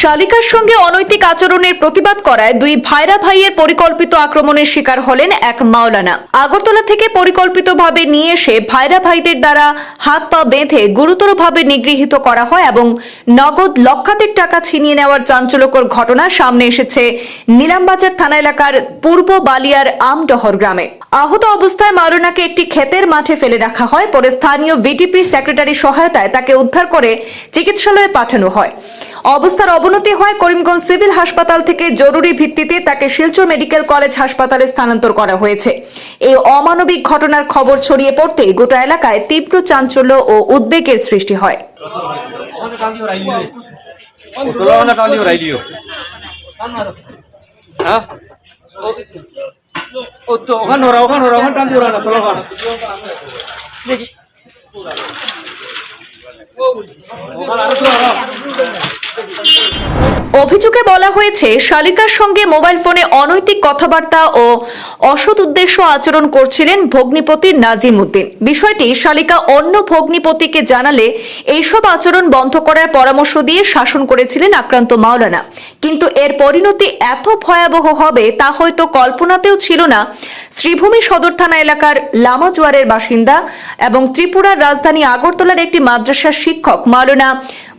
শালিকার সঙ্গে অনৈতিক আচরণের প্রতিবাদ করায় দুই ভাইরা ভাইয়ের পরিকল্পিত আক্রমণের শিকার হলেন এক মাওলানা। আগরতলা থেকে পরিকল্পিতভাবে নিয়ে এসে ভাইরা ভাইদের দ্বারা হাত পা বেঁধে গুরুতরভাবে নিগৃহীত করা হয় এবং নগদ লক্ষাধিক টাকা ছিনিয়ে নেওয়ার চাঞ্চল্যকর ঘটনা সামনে এসেছে নীলামবাজার থানা এলাকার পূর্ব বালিয়ার আমডহর গ্রামে। আহত অবস্থায় মাওলানাকে একটি ক্ষেতের মাঠে ফেলে রাখা হয়, পরে স্থানীয় বিটিপির সেক্রেটারি সহায়তায় তাকে উদ্ধার করে চিকিৎসালয়ে পাঠানো হয়। অবস্থার অবনতি হয় করিমগঞ্জ সিভিল হাসপাতাল থেকে জরুরি ভিত্তিতে তাকে শিলচর মেডিকেল কলেজ হাসপাতালে স্থানান্তর করা হয়েছে এই অমানবিক ঘটনার খবর ছড়িয়ে পড়তে গোটা এলাকায় তীব্র চাঞ্চল্য ও উদ্বেগের সৃষ্টি হয় হ্যাঁ দেখি আরও অভিযোগে বলা হয়েছে, শালিকার সঙ্গে মোবাইল ফোনে অনৈতিক কথাবার্তা ও অসৎ উদ্দেশ্য আচরণ করছিলেন ভগ্নিপতি নাজিম উদ্দিন। বিষয়টি শালিকা অন্য ভগ্নিপতিকে জানালে এইসব আচরণ বন্ধ করার পরামর্শ দিয়ে শাসন করেছিলেন আক্রান্ত মাওলানা। কিন্তু এর পরিণতি এত ভয়াবহ হবে তা হয়তো কল্পনাতেও ছিল না। শ্রীভূমি সদর থানা এলাকার লামাজোয়ারের বাসিন্দা এবং ত্রিপুরার রাজধানী আগরতলার একটি মাদ্রাসার শিক্ষক মাওলানা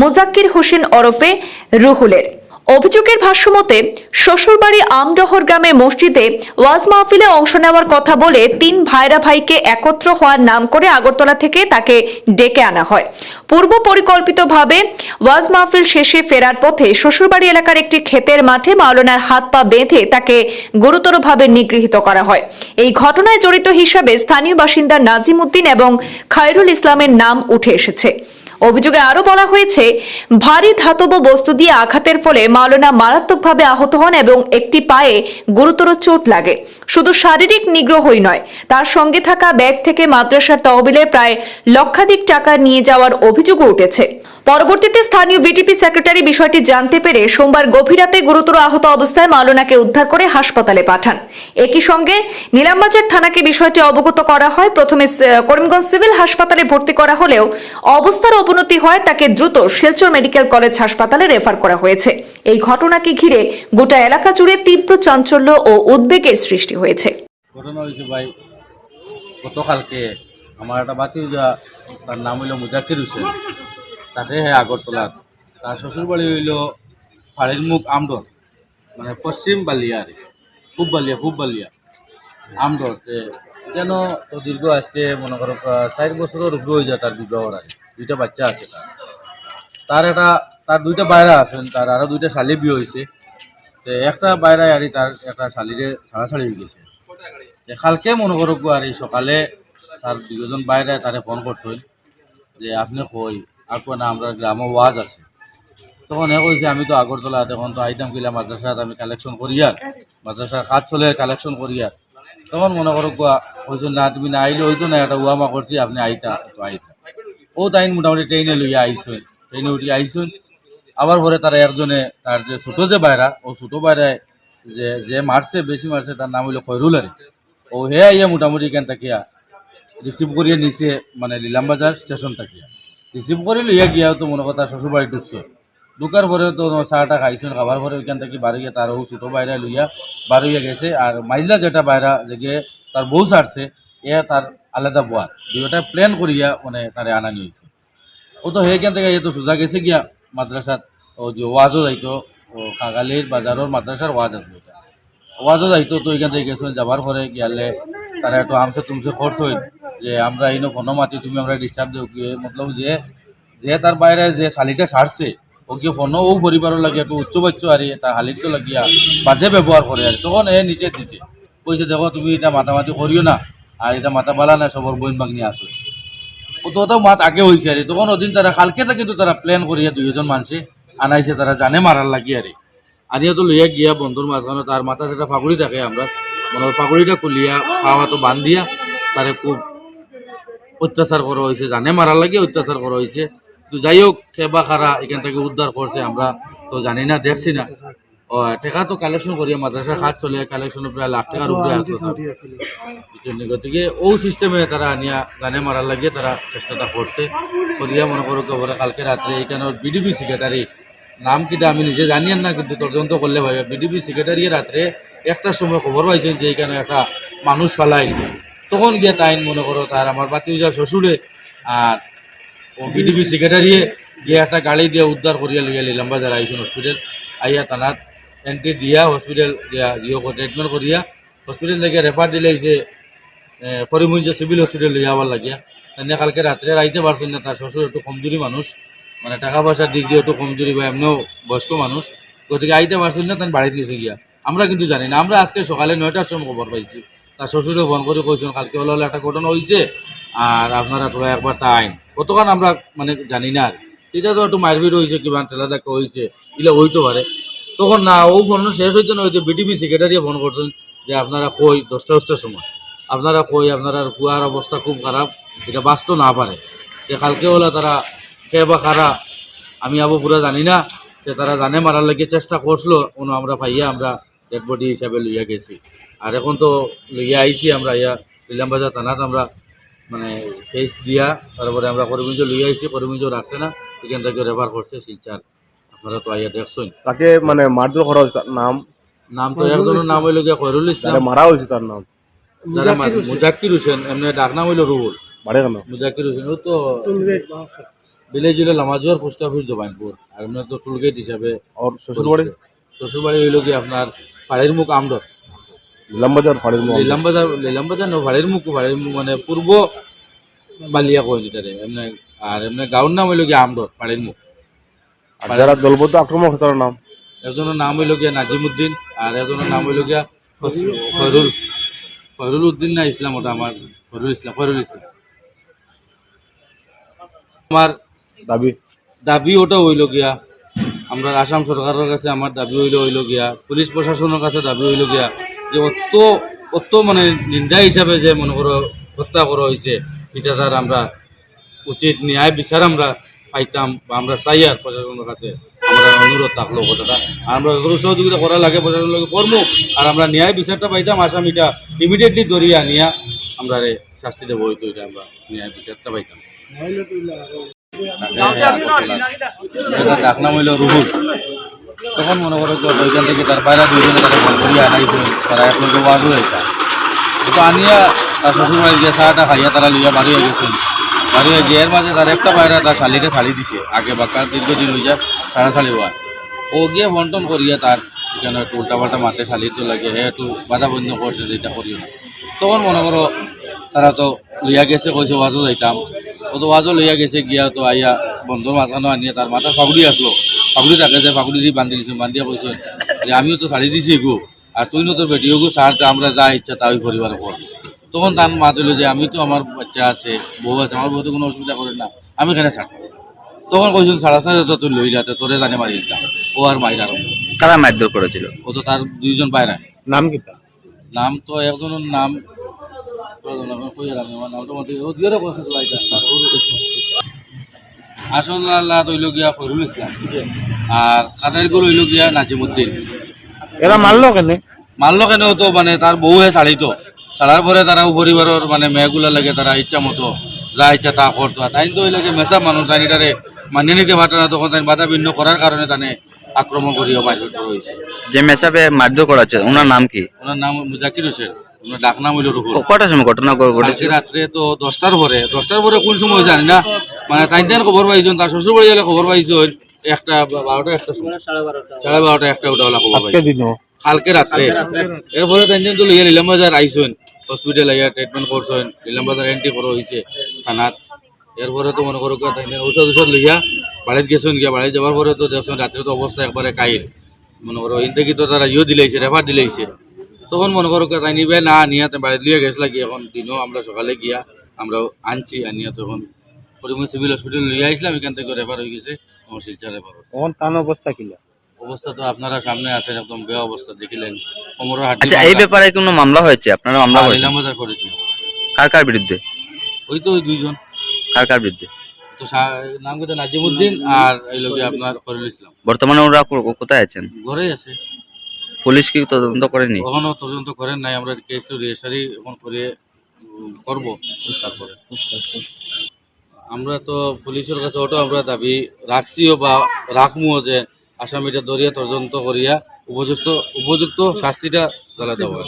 মুজাক্কির হোসেন ওরফে রুহুলের। অভিযোগের ভাষ্যমতে, শ্বশুরবাড়ি আমডহর গ্রামের মসজিদে ওয়াজ মাহফিলে অংশ নেওয়ার কথা বলে তিন ভাইরা ভাইকে একত্র হওয়ার নাম করে আগরতলা থেকে তাকে ডেকে আনা হয়। পূর্ব পরিকল্পিতভাবে ওয়াজ মাহফিল শেষে ফেরার পথে শ্বশুরবাড়ি এলাকার একটি ক্ষেতের মাঠে মাওলানার হাত পা বেঁধে তাকে গুরুতরভাবে নিগৃহীত করা হয়। এই ঘটনায় জড়িত হিসাবে স্থানীয় বাসিন্দা নাজিম উদ্দিন এবং খায়রুল ইসলামের নাম উঠে এসেছে। অভিযোগে আরও বলা হয়েছে, ভারী ধাতব বস্তু দিয়ে আঘাতের ফলে মাওলানা মারাত্মকভাবে আহত হন এবং একটি পায়ে গুরুতর চোট লাগে। শুধু শারীরিক নিগ্রহই নয়, তার সঙ্গে থাকা ব্যাগ থেকে মাদ্রাসার তহবিলের প্রায় লক্ষাধিক টাকা নিয়ে যাওয়ার অভিযোগও উঠেছে। পরবর্তীতে স্থানীয় বিটিপি সেক্রেটারি বিষয়টি জানতে পেরে সোমবার গভীর রাতে গুরুতর আহত অবস্থায় মাওলানাকে উদ্ধার করে হাসপাতালে পাঠান। একই সঙ্গে নিলামবাজার থানাকে বিষয়টি অবগত করা হয়। প্রথমে করিমগঞ্জ সিভিল হাসপাতালে ভর্তি করা হলেও অবস্থার অবনতি হয়, তাকে দ্রুত শিলচর মেডিকেল কলেজ হাসপাতালে রেফার করা হয়েছে। এই ঘটনাকে ঘিরে গোটা এলাকা জুড়ে তীব্র চাঞ্চল্য ও উদ্বেগের সৃষ্টি হয়েছে। ঘটনা হয়েছে ভাই, গতকালকে আমার একটা বাতিজা তার নাম হইল মুজাকির হোসেন। তাকে হে আগরতলার তার শ্বশুরবাড়ি হইল ফাড়ির মুখ আমডর মানে পশ্চিম বালিয়া আর। খুব বালিয়া খুব বালিয়া আমডর যেন তো দীর্ঘ আজকে মনে করো চার বছরের উপরে হয়ে যায় তার বিবাহর আগে দুইটা বাচ্চা আছে তার। তার একটা তার দুইটা বাইরা আছেন, তার আরও দুইটা শালি বিয়ে হয়েছে। তে একটা বাইরায় আর তার একটা শালিরে ছাড়াছাড়ি হয়ে গেছে। কালকে মনে করো আর সকালে তার দুজন বাইরে তারে ফোন করছিল যে আপনি কই? আর না, আমরা গ্রামে ওয়াজ আছে। তখন এ কইছে, আমি তো আগরতলা, তখন তো আইতাম কিলা মাদ্রাসাত আমি কালেকশন করি আর। মাদ্রাসার কাজ চলে কালেকশন করি আর। তখন মনে করো কোয়া কইছে না, তুমি না আইলে হইতো না একটা উয়ামা করছি, আপনি আইতা, তো আইতা। ও তাই মোটামুটি ট্রেনে লইয়া আইসুন ট্রেনে উঠি আইসুন আবার পরে তারা একজনে, তার যে ছোটো যে বাইরা ও ছোটো বাইরায় যে যে মারছে, বেশি মারছে, তার নাম হইল খয়রুল আরে ও হে আইয়া মোটামুটি এখান তাকিয়া রিসিভ করিয়ে নিছে মানে লিলামবাজার স্টেশন তাকিয়া রিসিভ করে লইয়া গিয়া তো মনে কথা শ্বশুর বাড়ি ঢুকছে। ঢুকার পরে তো চাটা খাইছেন, খাবার পরে ওইখান থেকে গিয়ে তার ও ছোটো বাইরে লইয়া বার হইয়া গেছে। আর মাইলা যেটা বাইরা যে তার বউ ছাড়ছে, এ তার আলাদা বোয়ার দুইটা প্ল্যান করিয়া মানে তারে আনা নিয়েছে ও তো সেইখান থেকে তো সোজা গেছে গিয়া মাদ্রাসাত ও যে ওয়াজও যাইতো ও খাগালির বাজারের মাদ্রাসার ওয়াজ ওটা ওয়াজও যাইতো তো ওইখান থেকে গেছেন যাবার পরে গিয়ালে তারা একটু আমসে তুমসে খরচ হইল। যে আমরা ইনো ফোনো মাতি, তুমি আমরা ডিস্টার্ব দিও, কি মতলব যে যে তার বাইরে যে শালিটা সারছে ও কি ফোনও ও পরিবারের লাগে একটু উচ্চ বাচ্চ আর তার হালিত লাগিয়া বাজে ব্যবহার করে আর তখন এ নিচে দিছে। কইছে দেখো, তুমি এটা মাতামাতি করিও না। আর এটা মাথা বালা না সবর বইন বাগনি ও তো মাত আগে হয়েছে আরে তখন ওদিন তারা কালকে তো কিন্তু তারা প্ল্যান করিয়া দুইজন মানুষে আনাইছে তারা জানে মারার লাগি আরে আর তো লইয়া গিয়া বন্ধুর মাঝখানে তার মাথা যেটা ফাগুড়ি থাকে আমরা মানে ওই ফাগুড়িটা খুলিয়া খাওয়া তো বান্ধিয়া তারে খুব অত্যাচার করা হয়েছে জানে মারার লাগে অত্যাচার করা হয়েছে তো যাই হোক খেবা খারা এখান থেকে উদ্ধার করছে আমরা। তো জানি না, দেখছি না। টাকা তো কালেকশন করিয়া মাদ্রাসার হাত চলে কালেকশন প্রায় লাখ টাকার উপরে আসলো গতিকে ও সিস্টেমে তারা আনিয়া জানে মারার লাগিয়ে তারা চেষ্টাটা করছে করিয়া মনে করো কেবল কালকে রাত্রে এইখানে বিডিপি সেক্রেটারি নাম কিটা আমি নিজে জানিয়েন না কিন্তু তদন্ত করলে ভাই বিডিপি সেক্রেটারি রাত্রে একটার সময় খবর পাইছেন যে এখানে একটা মানুষ ফালাই তখন গিয়ে তাই মনে করো তার আমার বাতি যা শ্বশুরে আর ও বিডিপি সেক্রেটারি গিয়ে একটা গাড়ি দিয়ে উদ্ধার করিয়া লইয়া নিলাম বাজার আইসুন হসপিটাল আইয়া তানাত এন্ট্রি দিয়া হসপিটাল দিয়া ইয়ে ট্রিটমেন্ট করিয়া হসপিটাল থেকে রেফার দিলে যে করিমগঞ্জ সিভিল হসপিটাল লইয়া আবার লাগিয়া। এনে কালকে রাত্রে আইতে পারছেন না তার শ্বশুর একটু কমজোরি মানুষ মানে টাকা পয়সার দিক দিয়ে একটু কমজোরি বা এমনিও বয়স্ক মানুষ গতিকে আইতে পারছেন না তার বাড়িতে নিচে গিয়া। আমরা কিন্তু জানি না, আমরা আজকে সকালে নয়টার সময় খবর পাইছি। তার শ্বশুরে ফোন করে কইছেন কালকে হলে হলে একটা ঘটনা হয়েছে আর আপনারা তোরা একবার তা আইন। কতক্ষণ আমরা মানে জানি না আর। এটা তো একটু মারপিট হয়েছে কিবা ঠেলা দেখা হয়েছে এগুলো হইতে পারে তখন না, ও ফোন শেষ হইতে না হইতে বিটিপি সেক্রেটারি ফোন করছেন যে আপনারা কই? দশটা, দশটার সময়। আপনারা কই? আপনারা কুয়ার অবস্থা খুব খারাপ, এটা বাঁচতে না পারে। যে কালকে হলে তারা কে বা কারা, আমি আবু পুরা জানি না, যে তারা জানে মারার লাগে চেষ্টা করছিল, কোনো আমরা পাইয়া আমরা ডেড বডি হিসাবে লইয়া গেছি। আর এখন তো লইয়া আইছি আমরা, ইয়া ইলামবাজার থানাত আমরা মানে কেস দিয়া, তারপরে আমরা করিমগঞ্জ লইয়া আইছি করিমগঞ্জ রাখছে না, এখান থেকে রেফার করছে শিলচার। আপনারা তো আইয়া দেখছেন। তাকে মানে মারধর করা হয়েছে তার নাম। নাম তো একজনের নাম হইল গিয়া খয়রুল যারা ইসলাম মারা হয়েছে তার নাম। যারা মুজাক্কির হোসেন এমনি ডাক নাম হইল রুহুল বাড়ে কেন? মুজাক্কির হোসেন ও তো ভিলেজ হইল লামাজুয়ার পোস্ট অফিস জবাইনপুর আর এমনি তো টুলগেট হিসাবে ওর শ্বশুর বাড়ি শ্বশুরবাড়ি হইল কি আপনার পাড়ির মুখ আমদর। নিলামবাজার ফাড়ির মোড় লিলাম বাজার লিলাম বাজার মুখ ভাড়ির মুখ মানে পূর্ব বালিয়া কই এটারে এমনি আর এমনি গাঁওর নাম হইল গিয়ে আমদর পাড়ির মুখ। আর যারা দলবদ্ধ আক্রমণ তার নাম? একজনের নাম হইল গিয়া নাজিমুদ্দিন আর একজনের নাম হইল গিয়া খয়রুল খয়রুল উদ্দিন না ইসলাম ওটা আমার খয়রুল ইসলাম খয়রুল ইসলাম। আমার দাবি? দাবি ওটা হইল গিয়া আমরা আসাম সরকারের কাছে আমার দাবি হইল হইল গিয়া পুলিশ প্রশাসনের কাছে দাবি হইল গিয়া যে অত অত মানে নিন্দা হিসাবে যে মনে করো হত্যা করা হয়েছে এটা তার আমরা উচিত ন্যায় বিচার আমরা পাইতাম বা আমরা চাই আর প্রশাসনের কাছে আমরা অনুরোধ থাকল কথাটা আর আমরা যত সহযোগিতা করা লাগে প্রশাসনের লগে করব আর আমরা ন্যায় বিচারটা পাইতাম আসামিটা ইমিডিয়েটলি ধরিয়া আনিয়া আমরা রে শাস্তি দেবো হইতো এটা আমরা ন্যায় বিচারটা পাইতাম ডাক নাম হইল রুহুল তখন মনে করো যে ওইখান থেকে তার বাইরে দুইজনে তারা ফোন করিয়া আনাইছে তারা এক লোক ওয়াজও হয়েছে তো আনিয়া তার শ্বশুর বাড়ি গিয়ে চাটা খাইয়া তারা লইয়া বাড়ি হয়ে গেছেন বাড়ি হয়ে গিয়ে মাঝে তার একটা বাইরে তার শালিকে শালি দিছে। আগে বাক্কা দীর্ঘদিন হয়ে যায় সাড়ে শালি হওয়া ও গিয়ে বন্টন করিয়া তার কেন একটু উল্টা পাল্টা মাঠে শালির তো লাগে, হে, একটু বাধা বন্ধ করছে যে এটা করিও না। তখন মনে করো তারা তো লইয়া গেছে, কইছে, ওয়াজও যাইতাম। ও তো ওয়াজও লইয়া গেছে, গিয়া তো আইয়া বন্ধুর মাথানো আনিয়া তার মাথা ফাগুড়ি আসলো। ফাগুড়ি থাকে যে, ফাগুড়ি দিয়ে বান্ধি দিছে, বান্ধিয়া কইছে যে, আমিও তো ছাড়ি দিছি গো, আর তুই না তোর বেটিও গো, সার আমরা যা ইচ্ছা তাই পরিবার কর। তখন তার মা দিল যে আমি তো আমার বাচ্চা আছে বউ আছে আমার বউ তো কোনো অসুবিধা করে না আমি কেন ছাড় তখন কইছেন সাড়া সাড়ে তো তুই লই যাতে তোরে জানে মারি দিতাম। ও আর মাইর আরম্ভ কারা মারধর করেছিল? ও তো তার দুইজন বাইরে নাম কি তার? নাম তো একজনের নাম আসল আল্লাহ হইল গিয়া ফরুল ইসলাম আর কাদেরগুলো হইল গিয়া নাজিমুদ্দিন। এরা মারলো কেন? মারলো কেন তো মানে তার বউহে ছাড়িত ছাড়ার পরে তারা পরিবারের মানে মেয়েগুলা লাগে তারা ইচ্ছা মতো যা ইচ্ছা তা করতো তাই তো যে মেসা মানুষ তাই এটারে মানিয়ে নিতে পারতো না তখন তাই বাধা ভিন্ন করার কারণে তানে আক্রমণ করিয়া মারপিট করা হয়েছে যে মেসাবে মারধর করা হচ্ছে ওনার নাম কি? ওনার নাম জাকির হোসেন ওনার ডাক নাম হইল রুহুল কটার সময় ঘটনা ঘটেছে? রাত্রে তো দশটার পরে দশটার পরে কোন সময় জানি না? মানে তাই দিন খবর পাইছেন তার শ্বশুর বাড়ি গেলে খবর পাইছেন একটা বারোটা একটা সময়। সাড়ে বারোটা একটা ওটা খবর পাইছেন কালকে রাত্রে এরপরে তাই দিন তো নিলাম আইসেন হসপিটাল আইয়া ট্রিটমেন্ট করছেন, নিলাম বাজার এন্ট্রি করা হয়েছে থানাত। এরপরে তো মনে করো ঔষধ ঔষধ লইয়া বাড়িতে গেছেন গিয়া, বাড়িতে যাওয়ার পরে তো দেখছেন রাত্রে তো অবস্থা একবারে কাইল মনে করো ইন থেকে তো তারা ইয়ে দিলাইছে রেফার দিলাইছে। তখন মনে করো তাই নিবে, না, নিয়ে তো বাড়িতে লিয়ে গেছিল গিয়ে, এখন দিনও আমরা সকালে গিয়া আমরা আনছি, আনিয়া তখন পরিমল সিভিল হসপিটাল লিয়ে আসলাম এখান থেকে রেফার হয়ে গেছে, আমার শিলচর রেফার অবস্থা কিলা অবস্থা তো আপনারা সামনে আছেন একদম বেয়া অবস্থা দেখিলেন। কোমরের হাড্ডি আচ্ছা এই ব্যাপারে কোনো মামলা হয়েছে? আপনারা মামলা করেছেন? নিলামবাজার করেছি। কার কার বিরুদ্ধে? ওই তো ওই দুইজন। কার কার বিরুদ্ধে? তো নাম কিন্তু নাজিমুদ্দিন আর এই লোকে আপনার ফরিল ইসলাম। বর্তমানে ওরা কোথায় আছেন? ঘরেই আছে। পুলিশ কি তদন্ত করেনি? কখনো তদন্ত করেন নাই আমরা কেস তো রেজিস্টারি এখন করে করব। তারপরে। আমরা তো পুলিশের কাছে ওটা আমরা দাবি রাখছিও বা রাখমুও যে আসামিটা ধরিয়া তদন্ত করিয়া উপযুক্ত উপযুক্ত শাস্তিটা চলা দেওয়া